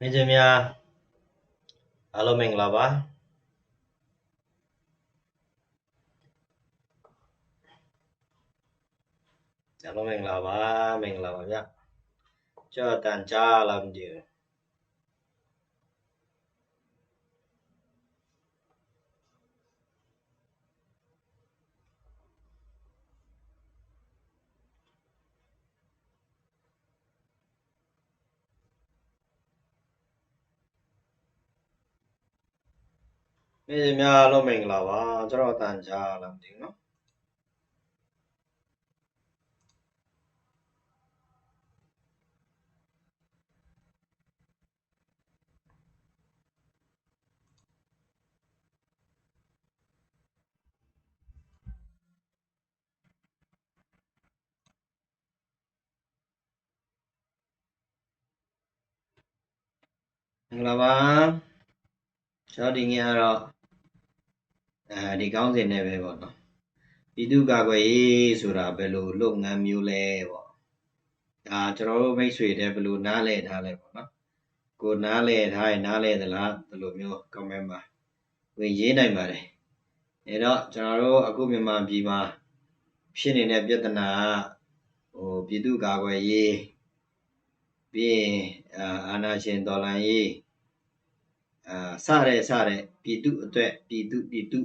မင်းကြီးများအားလုံးမင်္ဂလာပါအားလုံးမင်္ဂလာပါမင်္ဂလာပါဗျကြောက်တန်ကြားလားမသိ ဘူးမင်းကြီးများအားလုံးမင်္ဂလာပါကျွန်တော်တန်ကြားလားမသိဘူးနော်မင်္ဂလာပါကျွန်တော်ဒီနေ့ကတော့ အဲဒီကောင်းစဉ်နဲ့ပဲပေါ့နော်ပြည်သူ့ကာကွယ်ရေးဆိုတာဘယ်လိုလုပ်ငန်းမျိုးလဲပေါ့ဒါကျွန်တော်တို့မိတ်ဆွေတွေဘယ်လိုနားလည်ထားလဲပေါ့နော်ကိုနားလည်ထားရင်နားလည်သလားဒီလိုမျိုး comment မှာဝင်ရေးနိုင်ပါတယ်အဲတော့ကျွန်တော်တို့အခုမြန်မာပြည်မှာဖြစ်နေတဲ့ပြဿနာကဟိုပြည်သူ့ကာကွယ်ရေးပြီးရင်အာဏာရှင်တော်လှန်ရေး အာစတဲ့စတဲ့ပြည်သူအတွက်ပြည်သူပြည်သူ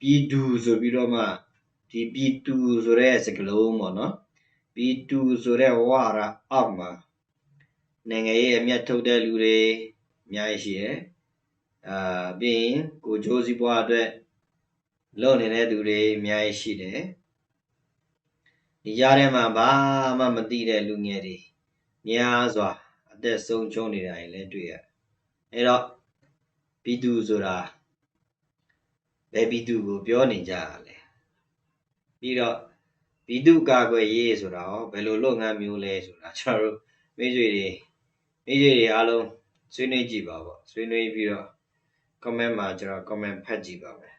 ပြည်သူဆိုပြီးတော့မှဒီပြည်သူဆိုတဲ့စကားလုံးပေါ့နော်ပြည်သူဆိုတဲ့ဝါရအောက်မှာနိုင်ငံရေးအမျက်ထုတ်တဲ့လူတွေအများကြီးရှိတယ်အာပြီးရင်ကိုဂျိုးစီပွားအတွက်လုပ်နေတဲ့သူတွေအများကြီးရှိတယ်ဒီကြားထဲမှာဘာမှမသိတဲ့လူငယ်တွေများစွာအသက်ဆုံးရှုံးနေတာတွေလည်းတွေ့ရတယ်အဲ့တော့ ပြည်သူဆိုတာဘယ်ပြည်သူကိုပြောနေကြရလဲပြီးတော့ပြည်သူကာကွယ်ရေးဆိုတာရောဘယ်လိုလုပ်ငန်းမျိုးလဲဆိုတာကျွန်တော်တို့မိတ်ဆွေတွေမိတ်ဆွေတွေအားလုံးဆွေးနွေးကြည့်ပါပေါ့ဆွေးနွေးပြီးတော့ comment မှာကျွန်တော် comment ဖတ်ကြည့်ပါမယ်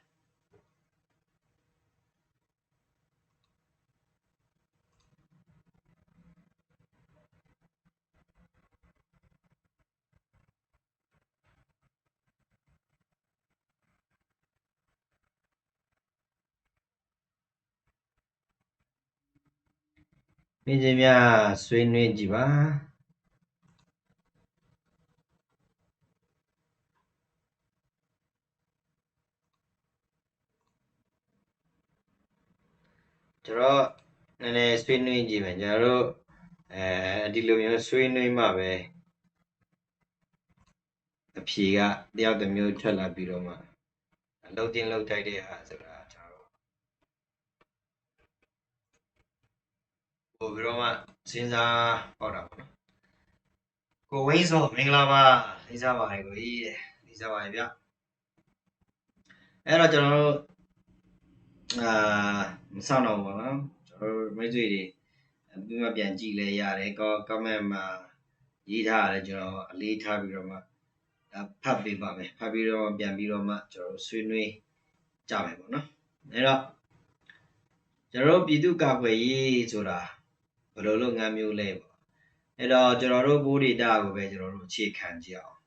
မင်းကြီးများဆွေးနွေးကြည့်ပါကျွန်တော်နည်းနည်းဆွေးနွေးကြည့်မယ်ကျွန်တော်တို့အဲဒီလိုမျိုးဆွေးနွေးမှပဲအဖြေကတယောက်တစ်မျိုးထွက်လာပြီးတော့မှအလုံးတင်းလုံးတိုက်တဲ့ဟာဆိုတာကျွန်တော် ပို့ပြီးတော့မှစဉ်းစားပေါ့တာပေါ့နော်ကိုဝင်းစောမင်္ဂလာပါလေးစားပါရကိုကြီးလေးစားပါရဗျအဲ့တော့ကျွန်တော်တို့အာမဆောင်တော့ဘူးနော်ကျွန်တော်တို့မိတ်ဆွေတွေပြီးမှပြန်ကြည့်လဲရတယ်ကော comment မှာရေးထားရတယ်ကျွန်တော်အလေးထားပြီးတော့မှဖတ်ပေးပါမယ်ဖတ်ပြီးတော့ပြန်ပြီးတော့မှကျွန်တော်ဆွေးနွေးကြမယ်ပေါ့နော်အဲ့တော့ကျွန်တော်တို့ပြည်သူ့ကာကွယ်ရေးဆိုတာ ဘယ်လိုလုပ်ငန်းမျိုးလဲပေါ့အဲ့တော့ကျွန်တော်တို့ဘိုးဒေတာကိုပဲကျွန်တော်တို့အခြေခံကြည့်အောင်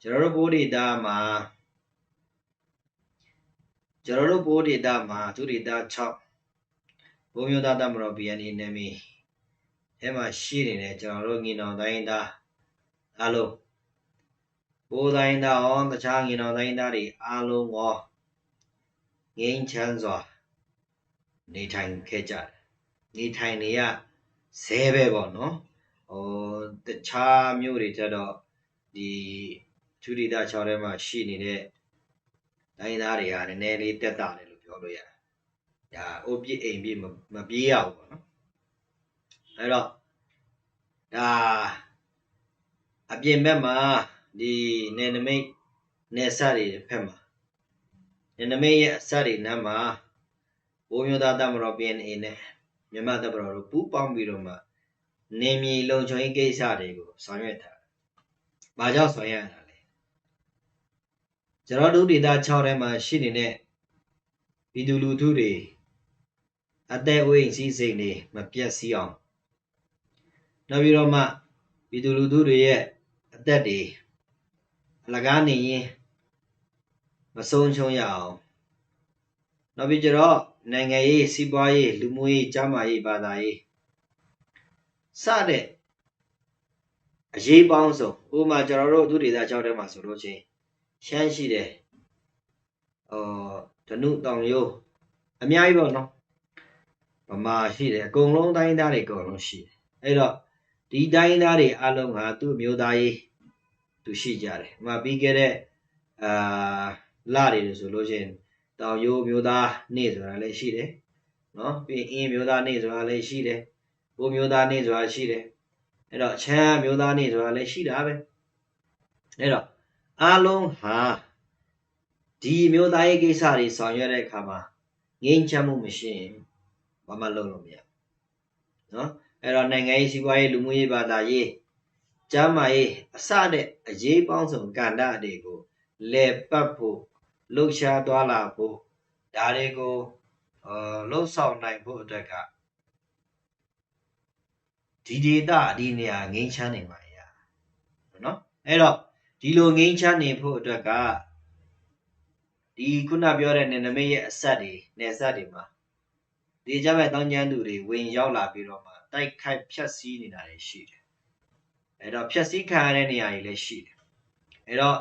ကျွန်တော်တို့ဘိုးဒေတာမှာကျွန်တော်တို့ဘိုးဒေတာမှာသူဒေတာ6ဘိုးမျိုးသားတမတော် BNA နာမည်အဲမှာရှိနေတဲ့ကျွန်တော်တို့ငင်တော်တိုင်းသားအားလုံးဘိုးတိုင်းသားရောတခြားငင်တော်တိုင်းသားတွေအားလုံးရောငိမ့်ချမ်းစွာနေထိုင်ခဲ့ကြတယ်နေထိုင်နေရ ဇဲပဲပေါ့နော်ဟိုတခြားမျိုးတွေတက်တော့ဒီထူရီတာ6ထဲမှာရှိနေတဲ့တိုင်းသားတွေကနည်းနည်းလေးတက်တာတယ်လို့ပြောလို့ရတယ်။ဒါအိုးပြစ်အိမ်ပြစ်မပြေးရဘူးပေါ့နော်။အဲ့တော့ဒါအပြင်ဘက်မှာဒီနေနမိတ်နေဆက်တွေဖက်မှာနေနမိတ်ရဲ့အဆက်တွေနားမှာဘိုးမျိုးသားတမတော် PNA နဲ့ မြန်မာတပ်မတော်တို့ပူးပေါင်းပြီးတော့မှနေမြေလုံခြုံရေးကိစ္စတွေကိုဆောင်ရွက်ထား။ဘာကြောင့်ဆောင်ရွက်ရတာလဲ။ကျွန်တော်တို့ဒေသ6ထဲမှာရှိနေတဲ့ပြည်သူလူထုတွေအသက်အိုးအိမ်စီးစိမ်တွေမပြတ်စီးအောင်နောက်ပြီးတော့မှပြည်သူလူထုတွေရဲ့အအသက်တွေအလကားနေရင်မဆုံးချုံရအောင်နောက်ပြီးကြတော့ နိုင်ငံရေးစီးပွားရေးလူမှုရေးကျန်းမာရေးဘာသာရေးစတဲ့အရေးပေါင်းစုံဥပမာကျွန်တော်တို့သူဒေသ6ထဲမှာဆိုလို့ချင်းရှမ်းရှိတယ်အော်ဓနုတောင်ရိုးအများကြီးပေါ့နော်ဗမာရှိတယ်အကုန်လုံးတိုင်းသားတွေအကုန်လုံးရှိတယ်အဲ့တော့ဒီတိုင်းသားတွေအလုံးကသူ့မျိုးသားရေးသူရှိကြတယ်။ဥပမာပြီးခဲ့တဲ့အာလတွေဆိုလို့ရှိရင် တောင်ရိုးမျိုးသားနေ့ဆိုတာလည်းရှိတယ်။နော်ပြီးအင်းမျိုးသားနေ့ဆိုတာလည်းရှိတယ်။ဘိုးမျိုးသားနေ့ဆိုတာရှိတယ်။အဲ့တော့ချမ်းမျိုးသားနေ့ဆိုတာလည်းရှိတာပဲ။အဲ့တော့အလုံးဟာဒီမျိုးသားရေးကိစ္စတွေဆောင်ရွက်တဲ့အခါမှာငြိမ်းချမ်းမှုမရှိရင်ဘာမှလုပ်လို့မရဘူး။နော်အဲ့တော့နိုင်ငံရေးစီးပွားရေးလူမှုရေးဘာသာရေးကျမ်းမာရေးအစတဲ့အရေးပေါင်းစုံကဏ္ဍတွေကိုလဲပတ်ဖို့ လှုပ်ရှားသွားလာဖို့ဒါတွေကိုအာလှုပ်ဆောင်နိုင်ဖို့အတွက်ကဒီဒေတာဒီနေရာငိမ့်ချမ်းနေမှာရနော်အဲ့တော့ဒီလိုငိမ့်ချမ်းနေဖို့အတွက်ကဒီခုနပြောတဲ့နေနမိတ်ရဲ့အဆက်တွေနေဆက်တွေမှာဒီကြမဲ့တောင်းကျမ်းသူတွေဝင်ရောက်လာပြီးတော့မှတိုက်ခိုက်ဖြတ်စည်းနေတာတွေရှိတယ်အဲ့တော့ဖြတ်စည်းခံရတဲ့နေရာတွေလည်းရှိတယ်အဲ့တော့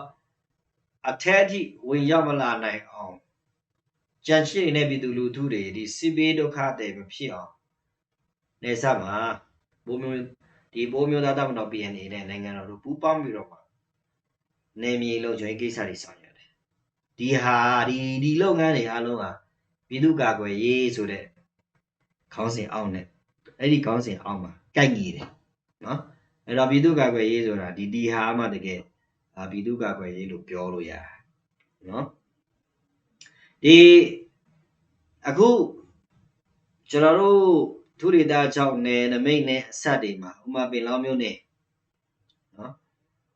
အထက်အထိဝင်ရောက်မလာနိုင်အောင်ကြံရှိနေတဲ့ပြည်သူလူထုတွေဒီစစ်ဘေးဒုက္ခတွေမဖြစ်အောင်နေဆက်မှာဘိုးမျိုးဒီဘိုးမျိုးသားတပ်မတော် PNA နဲ့နိုင်ငံတော်တို့ပူးပေါင်းပြီးတော့မှနေမြေလုံခြုံရေးကိစ္စတွေဆောင်ရွက်တယ်ဒီဟာဒီဒီလုပ်ငန်းတွေအားလုံးဟာပြည်သူ့ကာကွယ်ရေးဆိုတဲ့ခေါင်းစဉ်အောက်နဲ့အဲ့ဒီခေါင်းစဉ်အောက်မှာကိုက်ညီတယ်နော်အဲ့တော့ပြည်သူ့ကာကွယ်ရေးဆိုတာဒီဒီဟာမှတကယ် အာပြည်သူ့ကာကွယ်ရေးလို့ပြောလို့ရတယ်နော်ဒီအခုကျွန်တော်တို့သူရိတာ6နယ်နမိတ်နဲ့အဆက်တွေမှာဥမာပင်လောင်းမျိုးနယ်နော်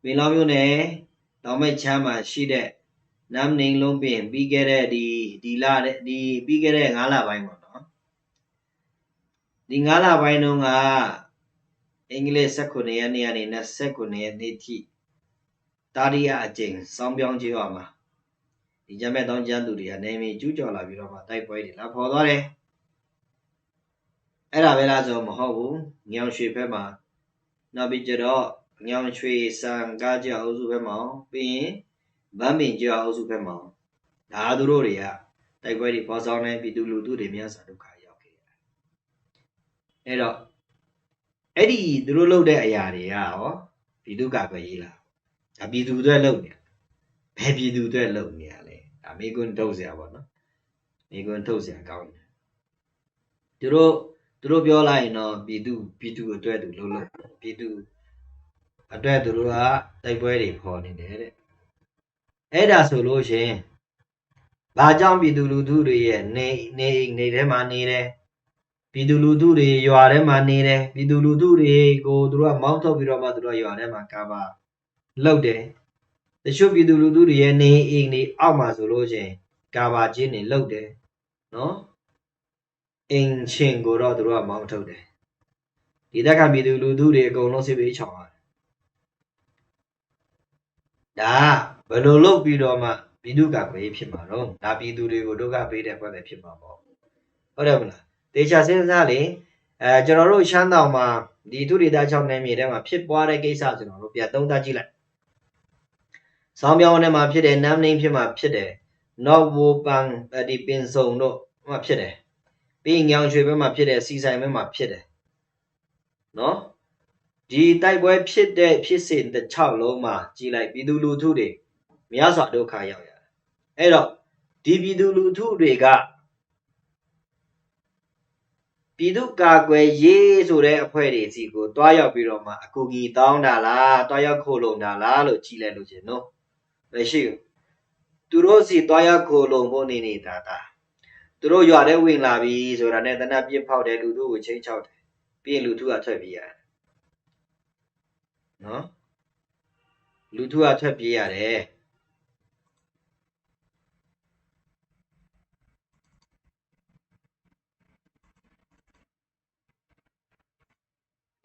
ပင်လောင်းမျိုးနယ်တောင်မဲ့ချမ်းမှာရှိတဲ့နမ်နေလုံးပင်ပြီးခဲ့တဲ့ဒီဒီလတဲ့ဒီပြီးခဲ့တဲ့9လပိုင်းပေါ့နော်ဒီ9လပိုင်းတုန်းကအင်္ဂလိပ်19ရက်နေ့ကနေ29ရက်နေ့ထိ တာရီယာအကျင့်စောင်းပြောင်းကျေးရွာမှာဒီကြမဲ့တောင်းကျမ်းသူတွေကနေမီကျူးကျော်လာပြီးတော့မှတိုက်ပွဲတွေလာဖော်သွားတယ်အဲ့ဒါပဲလားဆိုမဟုတ်ဘူးညောင်ရွှေဘက်မှာနောက်ပြီးကြတော့ညောင်ရွှေစံကားကြောက်အုပ်စုဘက်မှာပြီးရင်ဗမ်းပင်ကြောက်အုပ်စုဘက်မှာဒါသူတို့တွေကတိုက်ပွဲတွေပေါ်ဆောင်နေပြည်သူလူထုတွေများစွာဒုက္ခရောက်ခဲ့ရတယ်အဲ့တော့အဲ့ဒီသူတို့လုပ်တဲ့အရာတွေကရောပြည်သူကကွယ်ရေးလား ဒါပြည်သူတွေလုပ်နေဘယ်ပြည်သူတွေလုပ်နေရလဲဒါမိကွန်းထုတ်เสียပါတော့မိကွန်းထုတ်เสียကောင်းတယ်သူတို့သူတို့ပြောလိုက်ရင်တော့ပြည်သူပြည်သူအတွက်သူလှုပ်လှုပ်ပြည်သူအတွက်သူတို့ကတိုက်ပွဲတွေဖော်နေတယ်တဲ့အဲ့ဒါဆိုလို့ရှင်ဘာကြောင့်ပြည်သူလူထုတွေရဲ့နေနေနေထဲမှာနေတယ်ပြည်သူလူထုတွေရွာထဲမှာနေတယ်ပြည်သူလူထုတွေကိုသူတို့ကမောင်းထုတ်ပြီးတော့မှသူတို့ရွာထဲမှာကာပါ လောက်တယ်တချို့ပြည်သူလူထုတွေရဲ့နေအိမ်တွေအောက်မှာဆိုလို့ချင်းကာဘာချင်းတွေလောက်တယ်နော်အင်ချင်းကိုတော့သူတို့ကမောင်းထုတ်တယ်ဒီတက်ကပြည်သူလူထုတွေအကုန်လုံးစစ်ပေးချောင်ရတယ်ဒါဘယ်လိုလုပ်ပြီးတော့မှပြည်သူကကွေးဖြစ်မှာတော့ဒါပြည်သူတွေကိုဒုက္ခပေးတဲ့ဘက်ပဲဖြစ်မှာပေါ့ဟုတ်တယ်မလားတေချာစဉ်းစားလေအဲကျွန်တော်တို့ရှမ်းတောင်မှာဒီသူရိတာ6နယ်မြေထဲမှာဖြစ်ပွားတဲ့ကိစ္စကျွန်တော်တို့ပြန်သုံးသပ်ကြည့်လိုက် ဆောင်းပြောင်းထဲမှာဖြစ်တယ်နမ်နိန်ဖြစ်မှာဖြစ်တယ်နော်ဝူပန်ဒီပင်စုံတို့မှာဖြစ်တယ်ပြီးညောင်ရွှေဘက်မှာဖြစ်တယ်စီဆိုင်ဘက်မှာဖြစ်တယ်နော်ဒီတိုက်ပွဲဖြစ်တဲ့ဖြစ်စဉ်တစ်6လုံးမှာကြည်လိုက်ပြည်သူလူထုတွေများစွာဒုက္ခရောက်ရတယ်အဲ့တော့ဒီပြည်သူလူထုတွေကပြည်သူကာကွယ်ရေးဆိုတဲ့အဖွဲ့တွေစီကိုတွားရောက်ပြီးတော့မှအကူအညီတောင်းတာလားတွားရောက်ခိုလုံတာလားလို့ကြည်လိုက်လို့ရှင်နော် မရှိဘူးသူတို့စီတွားရောက်ခိုလုံဖို့နေနေတာတာသူတို့ရွာထဲဝင်လာပြီဆိုတာနဲ့တနက်ပြစ်ဖောက်တယ်လူထုကိုချင်းချောက်တယ်ပြီးရင်လူထုကထွက်ပြေးရတယ်နော်လူထုကထွက်ပြေးရတယ်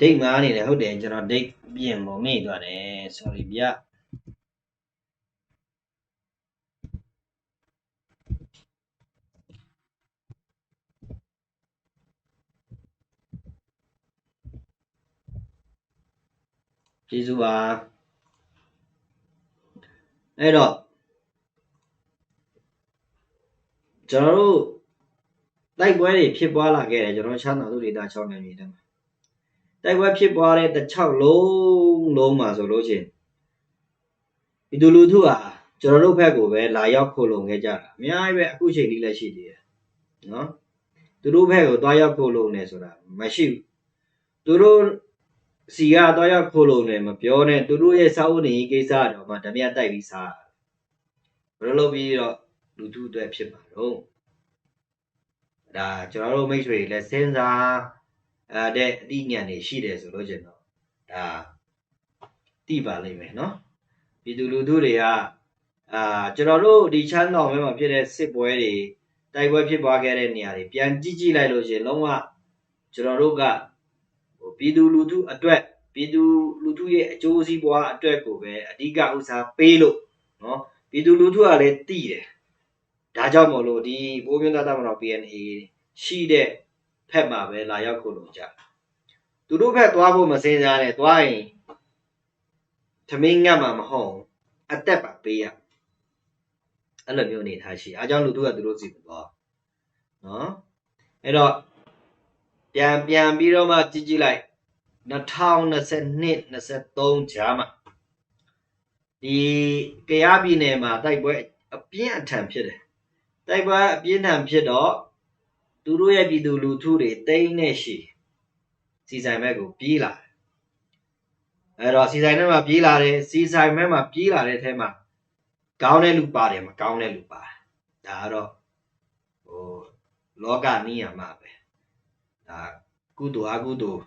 ဒိတ်မားနေတယ်ဟုတ်တယ်ကျွန်တော်ဒိတ်ပြင်ပုံမိသွားတယ် sorry ဗျ ကျေးဇူးပါအဲ့တော့ကျွန်တော်တို့တိုက်ပွဲတွေဖြစ်ပွားလာခဲ့တယ်ကျွန်တော်ချမ်းသာသူဒေတာ6နယ်မြေတည်းမှာတိုက်ပွဲဖြစ်ပွားတဲ့တစ်6လုံးလုံးမှာဆိုလို့ချင်းဒီလူလူထုဟာကျွန်တော်တို့ဘက်ကိုပဲလာရောက်ခိုလုံခဲ့ကြတာအများကြီးပဲအခုချိန်ကြီးလည်းရှိသေးတယ်နော်သူတို့ဘက်ကိုတွားရောက်ခိုလုံနေဆိုတာမရှိဘူးသူတို့ စီကတွားရောက်ခိုလုံနေမပြောနဲ့သူတို့ရဲ့စာအုပ်နေကိစ္စတော့မှဓမြတိုက်ပြီးစားဘယ်လိုလုပ်ပြီးတော့လူထုအတွက်ဖြစ်ပါတော့ဒါကျွန်တော်တို့မိတ်ဆွေတွေလည်းစဉ်းစားအဲတဲ့အသိဉာဏ်တွေရှိတယ်ဆိုလို့ကျင်တော့ဒါသိပါလိမ့်မယ်နော်ပြည်သူလူထုတွေကအာကျွန်တော်တို့ဒီချမ်းတော်မဲမှာဖြစ်တဲ့စစ်ပွဲတွေတိုက်ပွဲဖြစ်ပွားခဲ့တဲ့နေရာတွေပြန်ကြည့်ကြည့်လိုက်လို့ရှိရင်လုံးဝကျွန်တော်တို့ကဟို ပြည်သူလူထုအတွက်ပြည်သူလူထုရဲ့အကျိုးစီးပွားအတွက်ကိုပဲအဓိကဥစားပေးလို့နော်ပြည်သူလူထုကလည်းတည်တယ်ဒါကြောင့်မို့လို့ဒီပိုးမြင့်သားသားမတော် PNA ရှိတဲ့ဖက်မှာပဲလာရောက်ခုလုံကြသူတို့ဖက်သွားဖို့မစင်စားနဲ့သွားရင်သမင်းငတ်မှာမဟုတ်အသက်ပါပေးရအဲ့လိုမျိုးအနေထားရှိအားကြောင့်လူတို့ကသူတို့စီသွားနော်အဲ့တော့ ပြန်ပြန်ပြီးတော့မှကြည့်ကြည့်လိုက်2022 23ဂျာမှာဒီကရားပြည်နယ်မှာတိုက်ပွဲအပြင်းအထန်ဖြစ်တယ်တိုက်ပွဲအပြင်းထန်ဖြစ်တော့သူတို့ရဲ့ပြည်သူလူထုတွေတိမ့်နဲ့ရှိစီဆိုင်ဘက်ကိုပြေးလာတယ်အဲ့တော့စီဆိုင်ထဲမှာပြေးလာတယ်စီဆိုင်ဘက်မှာပြေးလာတဲ့အထဲမှာကောင်းတဲ့လူပါတယ်မကောင်းတဲ့လူပါတယ်ဒါကတော့ဟိုလောကနီးရမှာပဲ ဒါကုသိုလ်အကုသိုလ်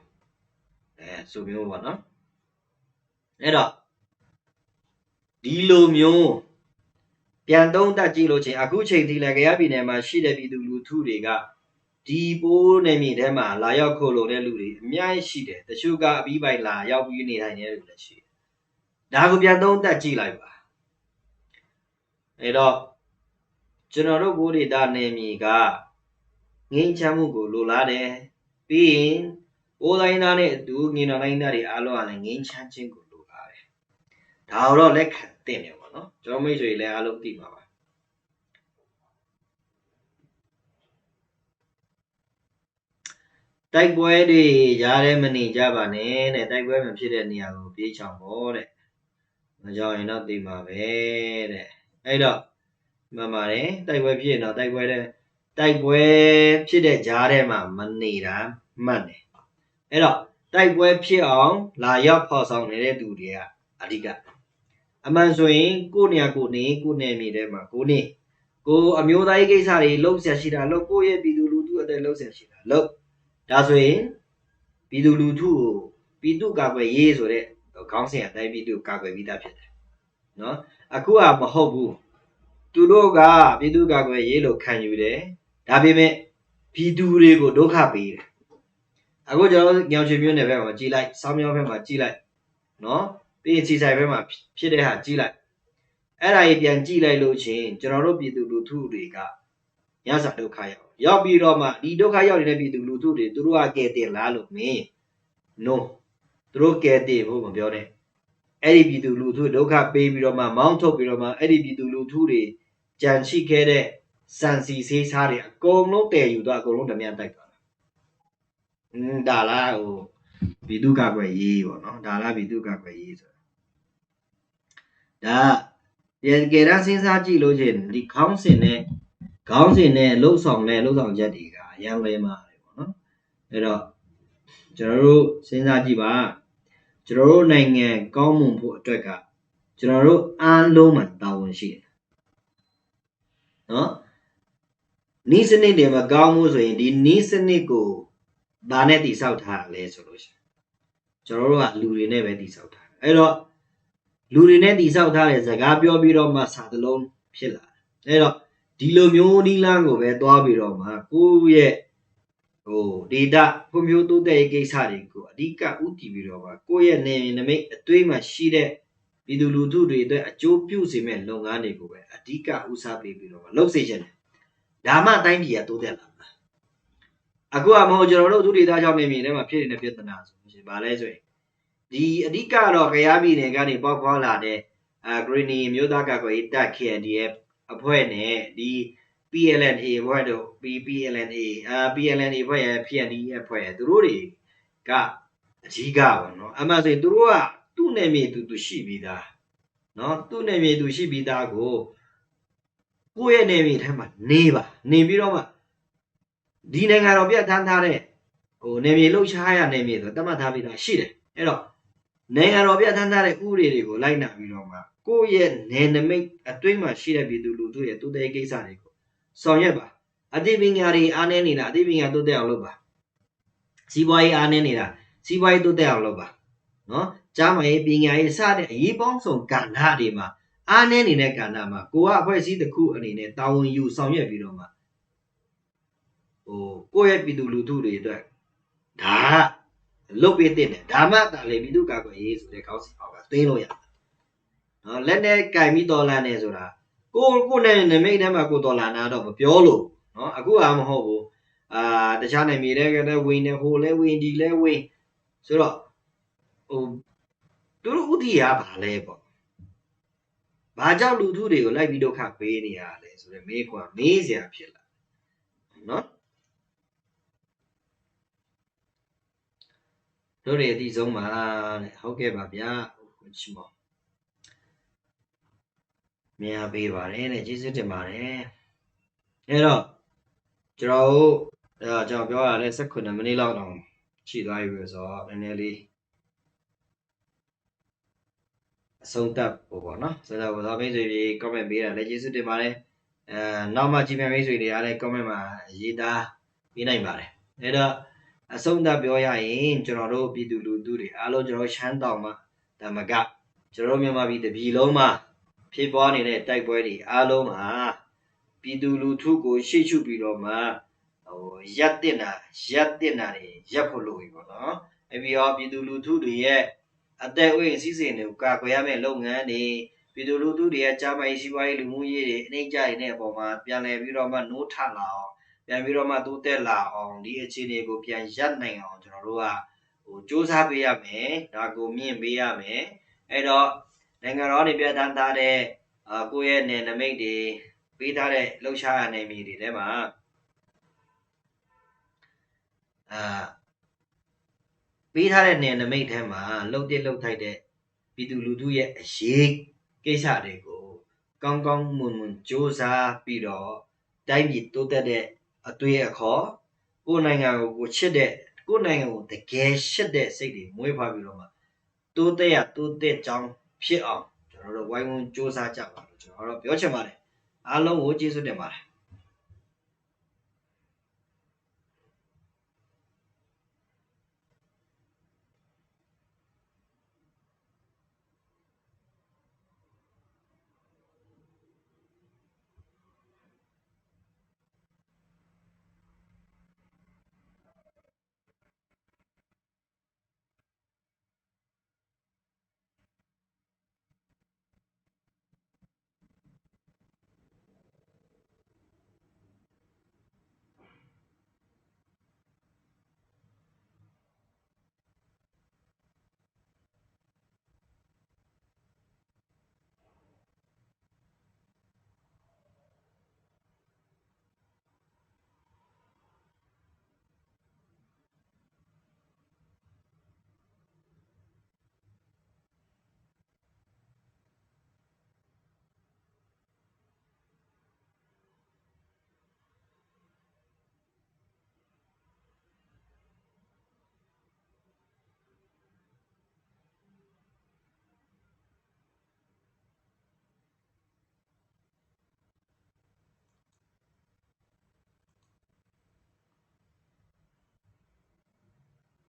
အဲဆိုမျိုးပေါ့နော်အဲ့တော့ဒီလိုမျိုးပြန်သုံးသပ်ကြည့်လို့ချင်းအခုချိန်ထိလည်းကြရပြည်နယ်မှာရှိတဲ့ပြည်သူလူထုတွေကဒီပိုးနေမြေထဲမှာလာရောက်ခိုလုံတဲ့လူတွေအများကြီးရှိတယ်တချို့ကအပြီးပိုင်လာရောက်ပြီးနေထိုင်နေတဲ့လူလည်းရှိတယ်ဒါကိုပြန်သုံးသပ်ကြည့်လိုက်ပါအဲ့တော့ကျွန်တော်တို့ဘိုးဒေတာနေမြေကငင်းချမ်းမှုကိုလိုလားတယ် ပြီးရင်ဘိုးတိုင်းသားနဲ့အတူငင်းတော်တိုင်းသားတွေအားလုံးကလည်းငင်းချမ်းခြင်းကိုလိုလားတယ်ဒါတော့လက်ခံတင်တယ်ပေါ့နော်ကျွန်တော်မိတ်ဆွေလည်းအားလုံးသိပါပါတိုက်ပွဲတွေရားထဲမနေကြပါနဲ့တဲ့တိုက်ပွဲမဖြစ်တဲ့နေရာကိုပြေးချောင်ဖို့တဲ့မကြောက်ရင်တော့သိမှာပဲတဲ့အဲ့တော့မှန်ပါတယ်တိုက်ပွဲဖြစ်ရင်တော့တိုက်ပွဲတဲ့ တိုက်ပွဲဖြစ်တဲ့ကြားထဲမှာမနေတာမှတ်တယ်အဲ့တော့တိုက်ပွဲဖြစ်အောင်လာရောက်ဖော်ဆောင်နေတဲ့သူတွေကအဓိကအမှန်ဆိုရင်ကိုနေရာကိုနေကိုနေမိထဲမှာကိုနေကိုအမျိုးသားရေးကိစ္စတွေလှုပ်ရှားရှိတာလှုပ်ကိုရဲ့ပြည်သူလူထုအတဲ့လှုပ်ရှားရှိတာလှုပ်ဒါဆိုရင်ပြည်သူလူထုကိုပြည်သူကာကွယ်ရေးဆိုတဲ့ခေါင်းစဉ်အတိုင်းပြည်သူကာကွယ်ပြီးသားဖြစ်တယ်နော်အခုကမဟုတ်ဘူးသူတို့ကပြည်သူကာကွယ်ရေးလို့ခံယူတယ် ဒါပေမဲ့ပြည်သူတွေကိုဒုက္ခပေးတယ်အခုကျွန်တော်ညောင်ချွေမျိုးနယ်ဘက်မှာကြည်လိုက်စောင်းမြောင်းဘက်မှာကြည်လိုက်နော်ပြီးရင်ချီဆိုင်ဘက်မှာဖြစ်တဲ့ဟာကြည်လိုက်အဲ့ဒါကြီးပြန်ကြည့်လိုက်လို့ချင်းကျွန်တော်တို့ပြည်သူလူထုတွေကရစာဒုက္ခရောက်ရောက်ပြီးတော့မှဒီဒုက္ခရောက်နေတဲ့ပြည်သူလူထုတွေသူတို့ကကယ်တင်လားလို့မင်း no သူတို့ကယ်တင်ဖို့မပြောနဲ့အဲ့ဒီပြည်သူလူထုဒုက္ခပေးပြီးတော့မှမောင်းထုတ်ပြီးတော့မှအဲ့ဒီပြည်သူလူထုတွေကြံရှိခဲ့တဲ့ စံစီဆေးစားတွေအကုန်လုံးတည်ယူတော့အကုန်လုံးဓမြတိုက်သွားတာ။อืมဒါလားဟိုဘီတုကကွယ်ရေးပေါ့နော်ဒါလားဘီတုကကွယ်ရေးဆိုတာဒါပြန်ကြရစဉ်းစားကြည့်လို့ချင်းဒီခေါင်းစဉ်နဲ့ခေါင်းစဉ်နဲ့လှုပ်ဆောင်တဲ့လှုပ်ဆောင်ချက်တွေကအရန်လဲမှာတယ်ပေါ့နော်အဲ့တော့ကျွန်တော်တို့စဉ်းစားကြည့်ပါကျွန်တော်တို့နိုင်ငံကောင်းမွန်ဖို့အတွက်ကကျွန်တော်တို့အားလုံးမှာတာဝန်ရှိတယ်နော် နီးစနစ်တွေမကောင်းဘူးဆိုရင်ဒီနီးစနစ်ကိုဘာနဲ့တိဆောက်ထားလဲဆိုလို့ရှိရင်ကျွန်တော်တို့ကလူတွေနဲ့ပဲတိဆောက်ထားတယ်အဲ့တော့လူတွေနဲ့တိဆောက်ထားတဲ့ဇကားပြောပြီးတော့မှစာတလုံးဖြစ်လာတယ်အဲ့တော့ဒီလိုမျိုးနီးလန်းကိုပဲသွားပြီးတော့မှကိုယ့်ရဲ့ဟိုဒေတာဖွံ့ဖြိုးတိုးတက်ရေးကိစ္စတွေကိုအဓိကဥတည်ပြီးတော့ပါကိုယ့်ရဲ့နေနမိတ်အသွေးမှာရှိတဲ့ပြည်သူလူထုတွေအတွက်အကျိုးပြုစေမဲ့လုပ်ငန်းတွေကိုပဲအဓိကဦးစားပေးပြီးတော့ပါလုပ်စေချင်တယ် ဒါမှတိုင်းပြည်ကတိုးတက်လာမှာအခုကမဟုတ်ကျွန်တော်တို့သူဒေတာကြောင့်နေမြေထဲမှာဖြစ်နေတဲ့ပြဿနာဆိုရင်ဗာလဲဆိုရင်ဒီအဓိကတော့ကြရားပြည်နယ်ကနေပေါက်ဖွာလာတဲ့အာဂရီနီမြို့သားကကွယ်တပ် KNDF အဖွဲ့နဲ့ဒီ PLNA ဘွဲ့တို့ PPLNA အာ PLNA ဘွဲ့ရဲ့ PND ရဲ့ဘွဲ့ရဲ့သူတို့တွေကအကြီးကပေါ့နော်အမှန်ဆိုရင်သူတို့ကသူ့နယ်မြေသူသူရှိပြီးသားနော်သူ့နယ်မြေသူရှိပြီးသားကို ကိုယ့်ရဲ့နယ်မြေထဲမှာနေပါနေပြီးတော့မှဒီနိုင်ငံတော်ပြဋ္ဌာန်းထားတဲ့ဟိုနယ်မြေလှုပ်ရှားရနယ်မြေဆိုတတ်မှတ်ထားပြီးသားရှိတယ်အဲ့တော့နိုင်ငံတော်ပြဋ္ဌာန်းထားတဲ့ဥပဒေတွေကိုလိုက်နာပြီးတော့မှကိုယ့်ရဲ့နယ်နိမိတ်အတွင်းမှာရှိတဲ့ပြည်သူလူထုရဲ့တူတဲ့ကိစ္စတွေကိုဆောင်ရွက်ပါအသိပညာတွေအားနည်းနေတာအသိပညာတိုးတက်အောင်လုပ်ပါစီးပွားရေးအားနည်းနေတာစီးပွားရေးတိုးတက်အောင်လုပ်ပါနော်ကြားမရေးပညာရေးစတဲ့အရေးပေါင်းစုံကဏ္ဍတွေမှာ အားနည်းနေတဲ့ကဏ္ဍမှာကိုကအဖွဲ့အစည်းတစ်ခုအနေနဲ့တာဝန်ယူဆောင်ရွက်ပြီးတော့မှဟိုကိုယ့်ရဲ့ပြည်သူလူထုတွေအတွက်ဒါကလုတ်ပေးတဲ့ဒါမှသာလေပြည်သူကာကွယ်ရေးဆိုတဲ့ခေါင်းစဉ်အောက်ကသိလို့ရတယ်။နော်လက်နဲ့ကင်ပြီးတော်လန်နေဆိုတာကိုကိုနဲ့နမိတ်ထဲမှာကိုတော်လန်တာတော့မပြောလို့နော်အခုအားမဟုတ်ဘူးအာတခြားနိုင်မြေတဲ့ကလည်းဝင်နေဟိုလဲဝင်ဒီလဲဝင်ဆိုတော့ဟိုသူတို့ဥတီရပါလဲပေါ့ ဘာကြောင့်လူထုတွေကိုလိုက်ပြီးဒုက္ခပေးနေရလဲဆိုတော့မေးခွန်းမေးစရာဖြစ်လာနော်တို့တွေအတိဆုံးပါတဲ့ဟုတ်ကဲ့ပါဗျာဟုတ်ချင်ပါမြန်ပေးပါတယ်တဲ့ကျေးဇူးတင်ပါတယ်အဲ့တော့ကျွန်တော်တို့အဲကျွန်တော်ပြောရတဲ့18မိနစ်လောက်တောင်ရှိသွားပြီဆိုတော့နည်းနည်းလေး အဆုံးသတ်ဖို့ပေါ့နော်ဆိုတော့ဘောမိတ်ဆွေတွေ comment ပေးတာလည်းကျေးဇူးတင်ပါတယ်အဲနောက်မှကြည့်မဲ့မိတ်ဆွေတွေကလည်း comment မှာရေးသားပေးနိုင်ပါတယ်အဲ့တော့အဆုံးသတ်ပြောရရင်ကျွန်တော်တို့ပြည်သူလူထုတွေအားလုံးကျွန်တော်ရှမ်းတောင်မှာဓမ္မကကျွန်တော်မြန်မာပြည်တပြည်လုံးမှာဖြစ်ပွားနေတဲ့တိုက်ပွဲတွေအားလုံးမှာပြည်သူလူထုကိုရှေ့ရှုပြီးတော့မှဟိုရက်တင်တာရက်တင်တာတွေရက်ဖို့လို့ပြီပေါ့နော်အပြီးတော့ပြည်သူလူထုတွေရဲ့ အသက်အွေအစည်းစိမ်တွေကိုကာကွယ်ရမယ့်လုပ်ငန်းတွေပြည်သူလူထုတွေရဲ့ကြားမရေးစီးပွားရေးလူမှုရေးတွေအနှိမ့်ကြရတဲ့အပေါ်မှာပြန်လည်ပြီးတော့မှနိုးထလာအောင်ပြန်ပြီးတော့မှတိုးတက်လာအောင်ဒီအခြေအနေကိုပြန်ရပ်နိုင်အောင်ကျွန်တော်တို့ကဟိုစူးစမ်းပေးရမယ်ဒါကိုမြင့်ပေးရမယ်အဲ့တော့နိုင်ငံတော်နေပြဋ္ဌာန်းထားတဲ့အာကိုယ့်ရဲ့နယ်နမိတ်တွေပေးထားတဲ့လှုပ်ရှားရနယ်မြေတွေထဲမှာအာ ပေးထားတဲ့နယ်နမိတ်ထဲမှာလှုပ်တဲ့လှုပ်ထိုက်တဲ့ပြည်သူလူထုရဲ့အရေးကိစ္စတွေကိုကောင်းကောင်းမွန်မွန်စ조사ပြီးတော့တိုင်းပြည်တိုးတက်တဲ့အသွေးအခေါ်ကိုယ်နိုင်ငံကိုကိုချစ်တဲ့ကိုယ်နိုင်ငံကိုတကယ်ရှစ်တဲ့စိတ်တွေမွေးဖွားပြီးတော့မှတိုးတက်ရတိုးတက်ကြောင်းဖြစ်အောင်ကျွန်တော်တို့ဝိုင်းဝန်းစ조사ကြပါလို့ကျွန်တော်တို့ပြောချင်ပါတယ်အားလုံးကိုကျေးဇူးတင်ပါတယ်